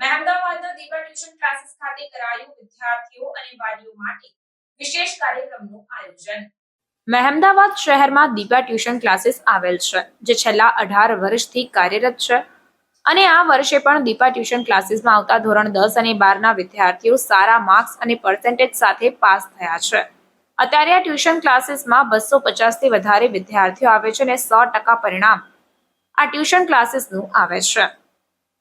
મહેમદાવાદના Deepa tuition classes ખાતે કરાયું વિદ્યાર્થીઓ અને વાલીઓ માટે વિશેષ કાર્યક્રમનું આયોજન. મહેમદાવાદ શહેરમાં દીપા ટ્યુશન ક્લાસીસ આવેલ છે, જે છેલ્લા અઢાર વર્ષથી કાર્યરત છે અને આ વર્ષે પણ દીપા ટ્યુશન ક્લાસીસમાં આવતા ધોરણ દસ અને બારના વિદ્યાર્થીઓ સારા માર્ક્સ અને પર્સન્ટેજ સાથે પાસ થયા છે. અત્યારે આ ટ્યુશન ક્લાસીસમાં બસો પચાસથી વધારે વિદ્યાર્થીઓ આવે છે અને સો ટકા પરિણામ આ ટ્યુશન ક્લાસીસનું આવે છે.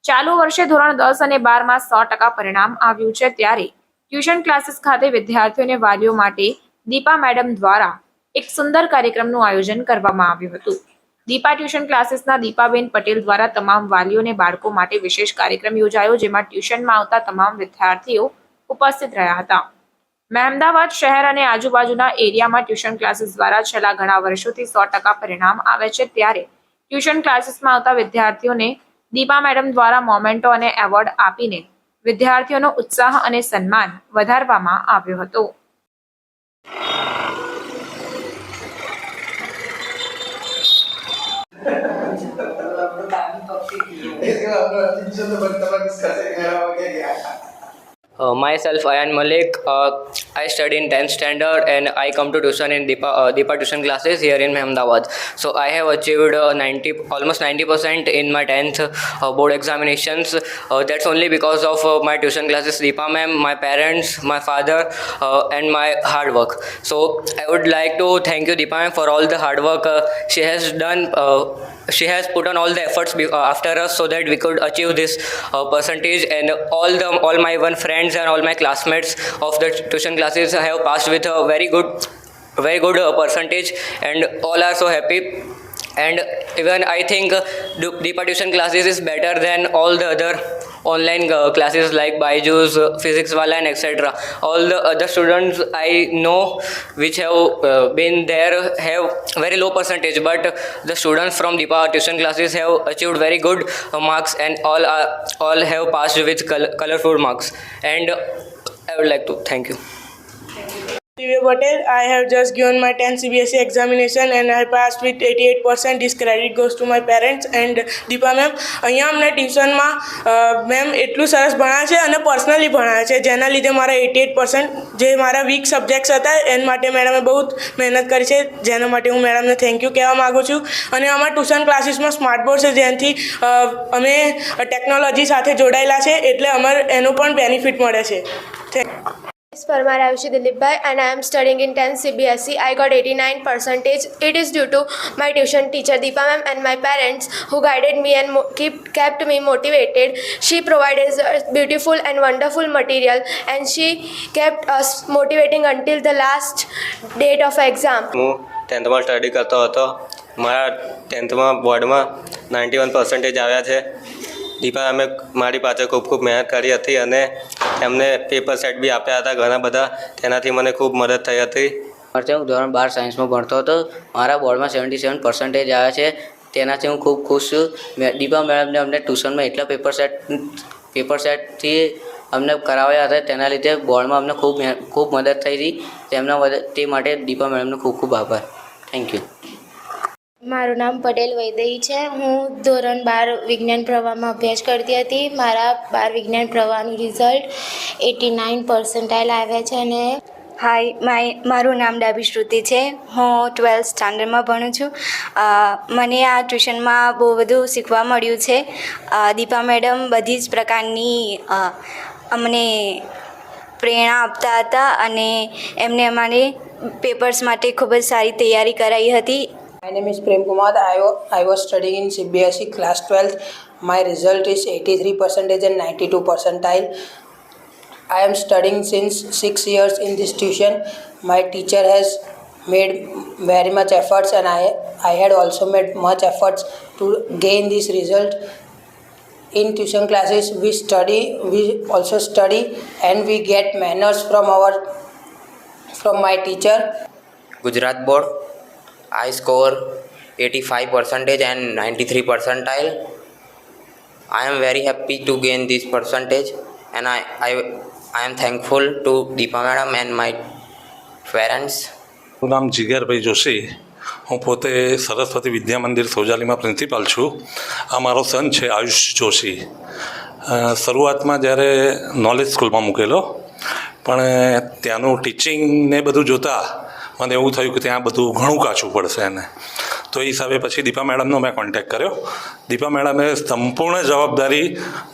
ચાલુ વર્ષે ધોરણ દસ અને બારમાં સો ટકા પરિણામ આવ્યું છે ત્યારે ટ્યુશન ક્લાસીસ ખાતે વિદ્યાર્થીઓ વાલીઓ માટે દીપા મેડમ દ્વારા એક સુંદર કાર્યક્રમનું આયોજન કરવામાં આવ્યું હતું. દીપા ટ્યુશન ક્લાસીસના દીપાબેન પટેલ દ્વારા તમામ વાલીઓ બાળકો માટે વિશેષ કાર્યક્રમ યોજાયો, જેમાં ટ્યુશનમાં આવતા તમામ વિદ્યાર્થીઓ ઉપસ્થિત રહ્યા હતા. મહેમદાવાદ શહેર અને આજુબાજુના એરિયામાં ટ્યુશન ક્લાસીસ દ્વારા છેલ્લા ઘણા વર્ષોથી સો ટકા પરિણામ આવે છે, ત્યારે ટ્યુશન ક્લાસીસમાં આવતા વિદ્યાર્થીઓને દીપા મેડમ દ્વારા મોમેન્ટો અને એવોર્ડ આપીને વિદ્યાર્થીઓનો ઉત્સાહ અને સન્માન વધારવામાં આવ્યો હતો Uh, myself, Ayan Malik. Uh, I study in 10th standard and I come to tuition in Deepa, uh, Deepa tuition classes here in Ahmedabad. So I have achieved uh, 90, almost 90% in my 10th uh, board examinations. Uh, that's only because of uh, my tuition classes, Deepa ma'am, my parents, my father, uh, and my hard work. So I would like to thank you, Deepa ma'am, for all the hard work she has done. She has put on all the efforts be- uh, after us so that we could achieve this uh, percentage and all the all my one friends and all my classmates of the tuition classes have passed with a very good very good uh, percentage and all are so happy. And even i think uh, Du- tuition classes is better than all the other online uh, classes like byju's uh, physics wala and etc all the other students i know which have uh, been there have very low percentage but the students from deepa tuition classes have achieved very good uh, marks and all are all have passed with col- colorful marks. And uh, i would like to thank you Divya Patel, I have just given my 10th CBSE E examination and I passed with 88%. This credit goes to my parents and Deepa ma'am અહીંયા અમને ટ્યુશનમાં ma'am એટલું સરસ ભણાવે છે અને personally ભણાવે છે. જેના લીધે મારા એટી એટ પર્સન્ટ જે મારા વીક સબ્જેક્ટ્સ હતા એના માટે મેડમે બહુ મહેનત કરી છે. જેના માટે હું મેડમને થેન્ક યુ કહેવા માગું છું. અને અમારા ટ્યુશન ક્લાસીસમાં સ્માર્ટ બોર્ડ છે જેનાથી અમે ટેકનોલોજી સાથે જોડાયેલા છે એટલે અમારે એનું પણ બેનિફિટ મળે છે. Thank Ayushi Dilipbhai and I am studying in 10th CBSE. I got 89 percentage. It is due to my tuition teacher Deepa ma'am and my parents who guided me and mo- keep, kept me motivated. She provided us beautiful and wonderful material and she kept us motivating until the last date of exam. હું ટેન્થમાં study કરતો હતો મારા ટેન્થમાં બોર્ડમાં ninety one percentage આવ્યા છે દીપા અમે મારી પાસે ખૂબ ખૂબ મહેનત કરી હતી અને એમને પેપર સેટ બી આપ્યા હતા ઘણા બધા. તેનાથી મને ખૂબ મદદ થઈ હતી. વર્ષે હું ધોરણ બાર સાયન્સમાં ભણતો હતો. મારા બોર્ડમાં સેવન્ટી સેવન પર્સન્ટેજ આવ્યા છે. તેનાથી હું ખૂબ ખુશ છું. દીપા મેડમને અમને ટ્યુશનમાં એટલા પેપર સેટ પેપર સેટથી અમને કરાવ્યા હતા. તેના લીધે બોર્ડમાં અમને ખૂબ ખૂબ મદદ થઈ હતી. તેમના તે માટે દીપા મેડમનો ખૂબ ખૂબ આભાર. થેન્ક યુ મારું નામ પટેલ વૈદેહી છે. હું ધોરણ બાર વિજ્ઞાન પ્રવાહમાં અભ્યાસ કરતી હતી. મારા બાર વિજ્ઞાન પ્રવાહનું રિઝલ્ટ એટી નાઇન પર્સન્ટાઇલ આવ્યા છે અને હાય માય મારું નામ ડાબી શ્રુતિ છે. હું ટ્વેલ્થ સ્ટાન્ડર્ડમાં ભણું છું. મને આ ટ્યુશનમાં બહુ બધું શીખવા મળ્યું છે. દીપા મેડમ બધી જ પ્રકારની અમને પ્રેરણા આપતા હતા અને એમને અમારે પેપર્સ માટે ખૂબ જ સારી તૈયારી કરાવી હતી. My name is Prem Kumar. I, I was studying in CBSE class 12. My result is 83 percentage and 92 percentile. I am studying since six years in this tuition. My teacher has made very much efforts and I, I had also made much efforts to gain this result. In tuition classes we study, we also study and we get manners from our from my teacher Gujarat board, I score 85 percentage and 93 percentile. I am very happy to gain this percentage and I, I, I am thankful to Deepa madam and my parents. મારું નામ જીગરભાઈ જોશી હું પોતે Saraswati Vidya Mandir સોજાલીમાં principal છું આ મારો સન છે આયુષ જોશી શરૂઆતમાં જ્યારે નોલેજ સ્કૂલમાં મૂકેલો પણ ત્યાંનું ટીચિંગ ને બધું જોતાં મને એવું થયું કે ત્યાં બધું ઘણું કાચું પડશે એને. તો એ હિસાબે પછી દીપા મેડમનો મેં કોન્ટેક્ટ કર્યો. દીપા મેડમે સંપૂર્ણ જવાબદારી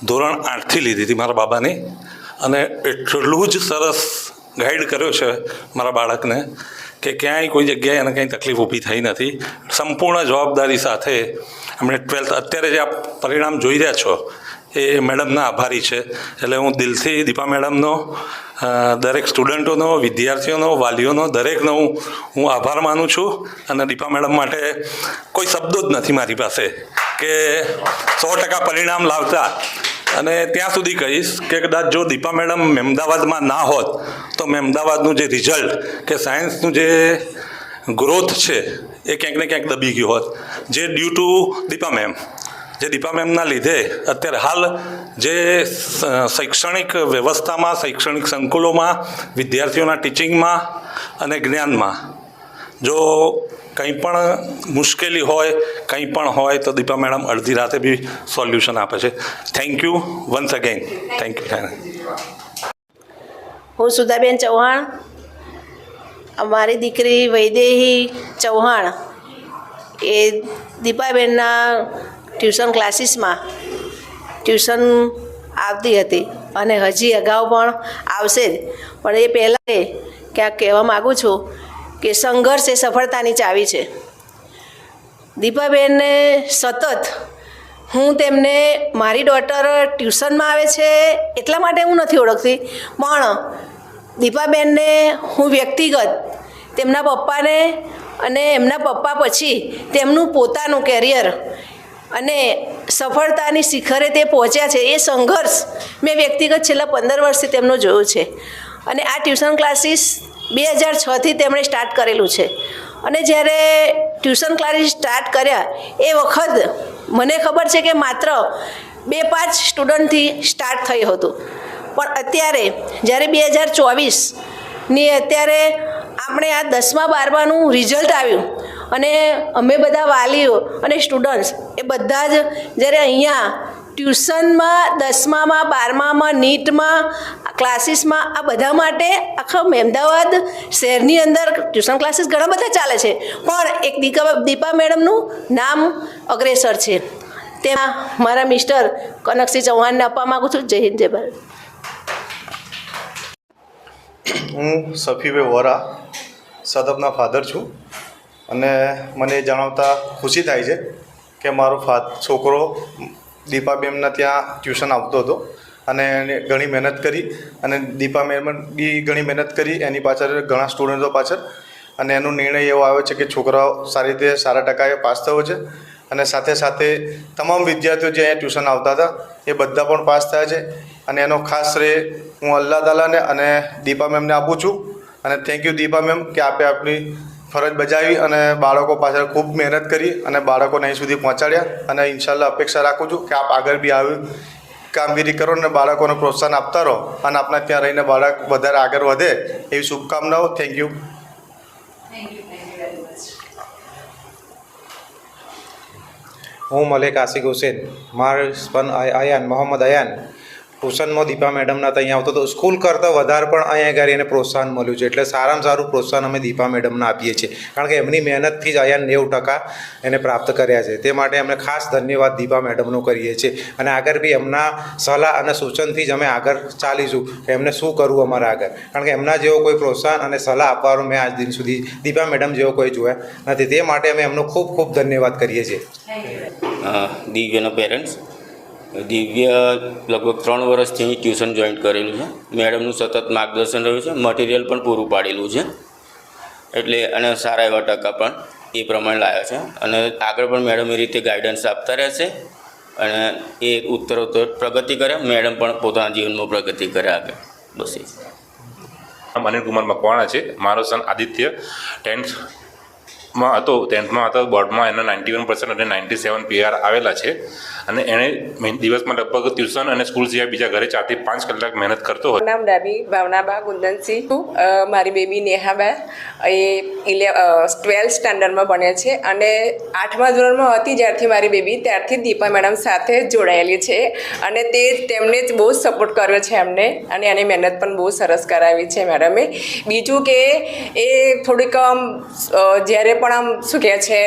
ધોરણ આઠથી લીધી હતી મારા બાબાની. અને એટલું જ સરસ ગાઈડ કર્યો છે મારા બાળકને કે ક્યાંય કોઈ જગ્યાએ એને કંઈ તકલીફ ઊભી થઈ નથી. સંપૂર્ણ જવાબદારી સાથે એમણે ટ્વેલ્થ અત્યારે જે આપ પરિણામ જોઈ રહ્યા છો એ મેડમના આભારી છે. એટલે હું દિલથી દીપા મેડમનો દરેક સ્ટુડન્ટોનો, વિદ્યાર્થીઓનો, વાલીઓનો, દરેકનો હું હું આભાર માનું છું. અને દીપા મેડમ માટે કોઈ શબ્દો જ નથી મારી પાસે કે સો ટકા પરિણામ લાવતા. અને ત્યાં સુધી કહીશ કે કદાચ જો દીપા મેડમ મહેમદાવાદમાં ના હોત, તો મહેમદાવાદનું જે રિઝલ્ટ કે સાયન્સનું જે ગ્રોથ છે, એ ક્યાંક ને ક્યાંક દબી ગયું હોત. જે ડ્યુ ટુ દીપા મેમ જે દીપા મેમના લીધે અત્યારે હાલ જે શૈક્ષણિક વ્યવસ્થામાં, શૈક્ષણિક સંકુલોમાં, વિદ્યાર્થીઓના ટીચિંગમાં અને જ્ઞાનમાં જો કંઈ પણ મુશ્કેલી હોય, કંઈ પણ હોય તો દીપા મેડમ અડધી રાતે બી સોલ્યુશન આપે છે. Thank you once again thank you હું સુધાબેન ચૌહાણ, અમારી દીકરી વૈદેહી ચૌહાણ. એ દીપાબેનના ટ્યુશન ક્લાસીસમાં ટ્યુશન આવતી હતી અને હજી અગાઉ પણ આવશે જ. પણ એ પહેલાં ક્યાંક કહેવા માગું છું કે સંઘર્ષ એ સફળતાની ચાવી છે. દીપાબેનને સતત હું તેમને મારી ડોટર ટ્યુશનમાં આવે છે એટલા માટે હું નથી ઓળખતી, પણ દીપાબેનને હું વ્યક્તિગત તેમના પપ્પાને અને એમના પપ્પા પછી તેમનું પોતાનું કેરિયર અને સફળતાની શિખરે તે પહોંચ્યા છે. એ સંઘર્ષ મેં વ્યક્તિગત છેલ્લા પંદર વર્ષથી તેમનો જોયો છે. અને આ ટ્યુશન ક્લાસીસ બે હજાર છથી તેમણે સ્ટાર્ટ કરેલું છે. અને જ્યારે ટ્યુશન ક્લાસીસ સ્ટાર્ટ કર્યા, એ વખત મને ખબર છે કે માત્ર બે પાંચ સ્ટુડન્ટથી સ્ટાર્ટ થયું હતું. પણ અત્યારે, જ્યારે બે હજાર ચોવીસની અત્યારે આપણે આ દસમા બારમાનું રિઝલ્ટ આવ્યું અને અમે બધા વાલીઓ અને સ્ટુડન્ટ્સ એ બધા જ જ્યારે અહીંયા ટ્યુશનમાં, દસમામાં, બારમામાં, નીટમાં, ક્લાસીસમાં, આ બધા માટે આખા અમદાવાદ શહેરની અંદર ટ્યુશન ક્લાસીસ ઘણા બધા ચાલે છે. પણ એક દીકા દીપા મેડમનું નામ અગ્રેસર છે. તેમાં મારા મિસ્ટર કનકસિંહ ચૌહાણને આપવા માગું છું. જય હિન્દ, જય ભારત. હું સફીભાઈ વોરા સદબના ફાધર છું. અને મને જણાવતા ખુશી થાય છે કે મારો ફા, છોકરો દીપાબેનના ત્યાં ટ્યુશન આવતો હતો અને એને ઘણી મહેનત કરી અને દીપા મેમ બી ઘણી મહેનત કરી, એની પાછળ ઘણા સ્ટુડન્ટો પાછળ અને એનો નિર્ણય એવો આવ્યો છે કે છોકરાઓ સારી રીતે સારા ટકાએ પાસ થયો છે અને સાથે સાથે તમામ વિદ્યાર્થીઓ જે અહીંયા ટ્યુશન આવતા હતા એ બધા પણ પાસ થયા છે અને એનો ખાસ શ્રેય હું અલ્લાહ તાલાને અને દીપા મેમને આપું છું અને થેન્ક યુ દીપા મેમ કે આપે આપની ફરજ બજાવી અને બાળકો પાછળ ખૂબ મહેનત કરી અને બાળકોને અહીં સુધી પહોંચાડ્યા અને ઇન્શાલ્લાહ અપેક્ષા રાખું છું કે આપ આગળ બી આવી કામગીરી કરો અને બાળકોને પ્રોત્સાહન આપતા રહો અને આપણા ત્યાં રહીને બાળક વધારે આગળ વધે એવી શુભકામનાઓ. થેન્ક યુ હું મલેક આસિક હુસેન માર સ્પન આયાન મોહમ્મદ અયાન ટ્યુશનમાં દીપા મેડમના ત્યાં આવતો તો સ્કૂલ કરતાં વધારે પણ અહીંયા આગળ એને પ્રોત્સાહન મળ્યું છે. એટલે સારામાં સારું પ્રોત્સાહન અમે દીપા મેડમને આપીએ છીએ. કારણ કે એમની મહેનતથી જ અહીંયા નેવું ટકા એને પ્રાપ્ત કર્યા છે. તે માટે અમે ખાસ ધન્યવાદ દીપા મેડમનો કરીએ છીએ. અને આગળ બી એમના સલાહ અને સૂચનથી જ અમે આગળ ચાલીશું કે એમને શું કરવું અમારે આગળ. કારણ કે એમના જેવો કોઈ પ્રોત્સાહન અને સલાહ આપવાનો મેં આજ દિન સુધી દીપા મેડમ જેવો કોઈ જોયા નથી. તે માટે અમે એમનો ખૂબ ખૂબ ધન્યવાદ કરીએ છીએ. દિવ્યના પેરેન્ટ્સ દિવ્ય લગભગ ત્રણ વર્ષથી અહીં ટ્યુશન જોઈન્ટ કરેલું છે. મેડમનું સતત માર્ગદર્શન રહ્યું છે. મટીરિયલ પણ પૂરું પાડેલું છે. એટલે અને સારા એવા ટકા પણ એ પ્રમાણે લાવ્યા છે. અને આગળ પણ મેડમ એ રીતે ગાઈડન્સ આપતા રહેશે અને એ ઉત્તરોત્તર પ્રગતિ કરે, મેડમ પણ પોતાના જીવનમાં પ્રગતિ કરે આગળ. બસ એ. અનિલ કુમાર મકવાણા છે. મારો સન આદિત્ય ટેન્થ માં હતો ટેન્થમાં હતો બોર્ડમાં એના નાઇન્ટી વન પર્સન્ટ અને નાઇન્ટી સેવન પીઆર આવેલા છે. અને એણે દિવસમાં લગભગ ટ્યુશન અને સ્કૂલ સિવાય બીજા ઘરે ચારથી પાંચ કલાક મહેનત કરતો હોય નામ ડાબી, ભાવનાબા ગુંદનસિંહ મારી બેબી નેહાબા. એ ઇલે ટ્વેલ્થ સ્ટાન્ડર્ડમાં ભણે છે અને આઠમા ધોરણમાં હતી જ્યારથી મારી બેબી. ત્યારથી દીપા મેડમ સાથે જોડાયેલી છે અને તે તેમને જ બહુ સપોર્ટ કર્યો છે એમને અને એની મહેનત પણ બહુ સરસ કરાવી છે મેડમે. બીજું કે એ થોડીક જ્યારે પણ આમ શું કહે છે,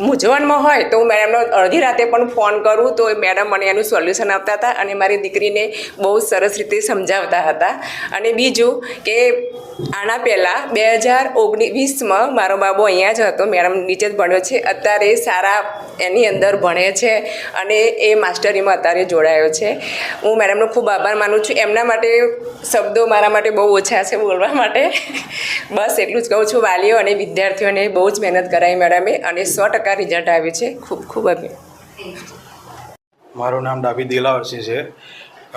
મૂંઝવણમાં હોય તો હું મેડમનો અડધી રાતે પણ ફોન કરું તો મેડમ મને એનું સોલ્યુશન આપતા હતા અને મારી દીકરીને બહુ સરસ રીતે સમજાવતા હતા. અને બીજું કે આના પહેલાં બે હજાર ઓગણીસ વીસમાં મારો બાબુ અહીંયા જ હતો, મેડમ નીચે જ ભણ્યો છે. અત્યારે સારા એની અંદર ભણે છે અને એ માસ્ટરીમાં અત્યારે જોડાયો છે. હું મેડમનો ખૂબ આભાર માનું છું. એમના માટે શબ્દો મારા માટે બહુ ઓછા છે બોલવા માટે. બસ એટલું જ કહું છું, વાલીઓ અને વિદ્યાર્થીઓને બહુ જ મહેનત કરાવી મેડમે અને સો ટકા રિઝલ્ટ આવ્યું છે. ખૂબ ખૂબ મારું નામ ડાભી દિલાવરસિંહ છે.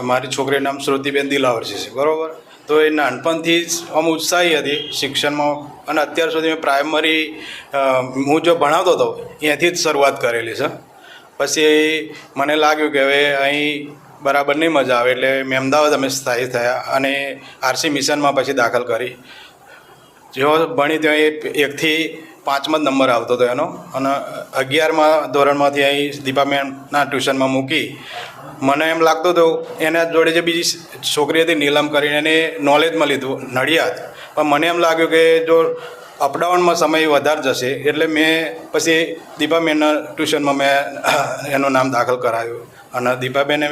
મારી છોકરીનું નામ શ્રુતિબેન દિલાવરસિંહ છે. બરાબર? તો એ નાનપણથી જ આમ ઉત્સાહી હતી શિક્ષણમાં અને અત્યાર સુધી મેં પ્રાઇમરી હું જો ભણાવતો હતો, ત્યાંથી જ શરૂઆત કરેલી છે. પછી મને લાગ્યું કે હવે અહીં બરાબર નહીં મજા આવે એટલે મેં અમદાવાદ અમે સ્થાયી થયા અને આરસી મિશનમાં પછી દાખલ કરી. જેવો ભણી ત્યાં એ એકથી પાંચમા જ નંબર આવતો હતો એનો અને અગિયારમાં ધોરણમાંથી અહીં દીપા મેમના ટ્યુશનમાં મૂકી મને એમ લાગતું હતું, એના જોડે જે બીજી છોકરી હતી, નીલમ કરીને એને નોલેજમાં લીધું, નડિયાદ. પણ મને એમ લાગ્યું કે જો અપડાઉનમાં સમય વધારે જશે, એટલે મેં પછી દીપાબેનના ટ્યુશનમાં મેં એનું નામ દાખલ કરાવ્યું અને દીપાબેને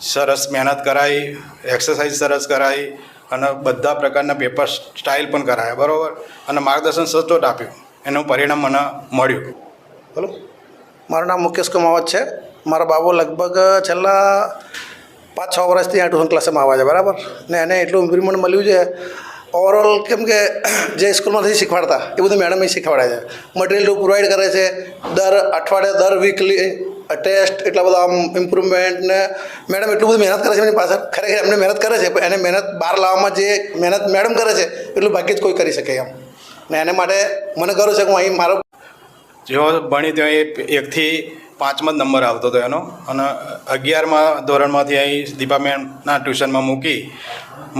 સરસ મહેનત કરાવી એક્સરસાઇઝ સરસ કરાવી અને બધા પ્રકારના પેપર સ્ટાઇલ પણ કરાયા, બરાબર? અને માર્ગદર્શન સચોટ આપ્યું. એનું પરિણામ મને મળ્યું. બોલો. મારું નામ મુકેશ કુમાવત છે. મારો બાબો લગભગ છેલ્લા પાંચ છ વર્ષથી આ ટ્યુશન ક્લાસમાં આવે છે, બરાબર? ને એને એટલું ઇમ્પ્રુવમેન્ટ મળ્યું છે ઓવરઓલ કેમ કે જે સ્કૂલમાંથી શીખવાડતા, એ બધું મેડમ શીખવાડે છે. મટિરિયલ પ્રોવાઈડ કરે છે, દર અઠવાડિયે, દર વીકલી ટેસ્ટ એટલા બધા આમ ઇમ્પ્રુવમેન્ટ ને મેડમ એટલું બધું મહેનત કરે છે એની પાછળ. ખરેખર એમને મહેનત કરે છે, પણ એને મહેનત બહાર લાવવામાં જે મહેનત મેડમ કરે છે, એટલું ભાગ્યે જ કોઈ કરી શકે એમ. ને એને માટે મને ગર્વ છે કે હું અહીં મારો જેવો ભણી ત્યાં એ એકથી પાંચમા જ નંબર આવતો હતો એનો. અને અગિયારમાં ધોરણમાંથી અહીં દીપા મેમના ટ્યુશનમાં મૂકી.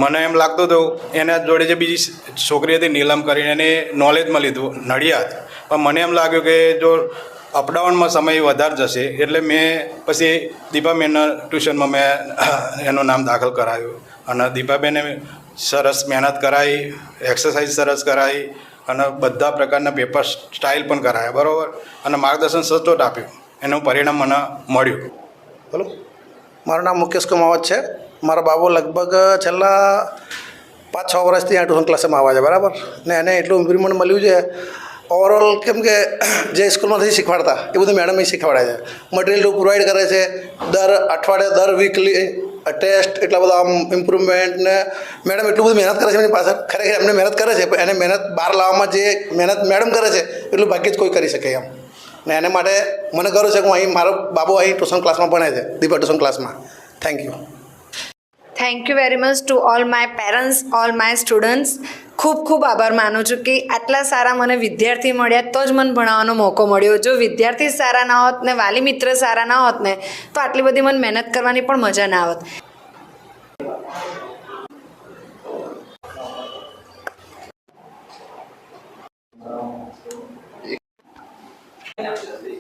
મને એમ લાગતું હતું, એના જોડે જે બીજી છોકરી હતી નીલમ કરીને એને નોલેજમાં લીધું, નડિયાદ. પણ મને એમ લાગ્યું કે જો અપડાઉનમાં સમય વધારે જશે, એટલે મેં પછી દીપાબેનના ટ્યુશનમાં મેં એનું નામ દાખલ કરાવ્યું અને દીપાબેને સરસ મહેનત કરાવી એક્સરસાઇઝ સરસ કરાવી અને બધા પ્રકારના પેપર સ્ટાઇલ પણ કરાયા, બરાબર? અને માર્ગદર્શન સચોટ આપ્યું. એનું પરિણામ મને મળ્યું. બોલો. મારું નામ મુકેશ કુમાવત છે. મારા બાબુ લગભગ છેલ્લા પાંચ છ વર્ષથી આ ટ્યુશન ક્લાસમાં આવે છે, બરાબર? ને એને એટલું ઇમ્પ્રુવમેન્ટ મળ્યું છે. ઓવરઓલ કેમ કે જે સ્કૂલમાંથી શીખવાડતા, એ બધું મેડમ એ શીખવાડે છે. મટિરિયલ પ્રોવાઈડ કરે છે. દર અઠવાડિયે, દર વીકલી ટેસ્ટ એટલા બધા આમ ઇમ્પ્રુવમેન્ટ ને મેડમ એટલું બધું મહેનત કરે છે એની પાછળ. ખરેખર એમને મહેનત કરે છે, પણ એને મહેનત બહાર લાવવામાં જે મહેનત મેડમ કરે છે, એટલું ભાગ્યે જ કોઈ કરી શકે એમ. ને એને માટે મને ગર્વ છે કે હું અહીં મારો બાબુ અહીં ટ્યુશન ક્લાસમાં ભણે છે, દીપક ટ્યુશન ક્લાસમાં. Thank you thank you very much to all my parents all my students ખૂબ ખૂબ આભાર માનું છું કે આટલા સારા મને વિદ્યાર્થી મળ્યા તો જ મને ભણાવવાનો મોકો મળ્યો. જો વિદ્યાર્થી સારા ના હોત ને વાલી મિત્ર સારા ના હોત ને, તો આટલી બધી મને મહેનત કરવાની પણ મજા ના આવત. Gracias.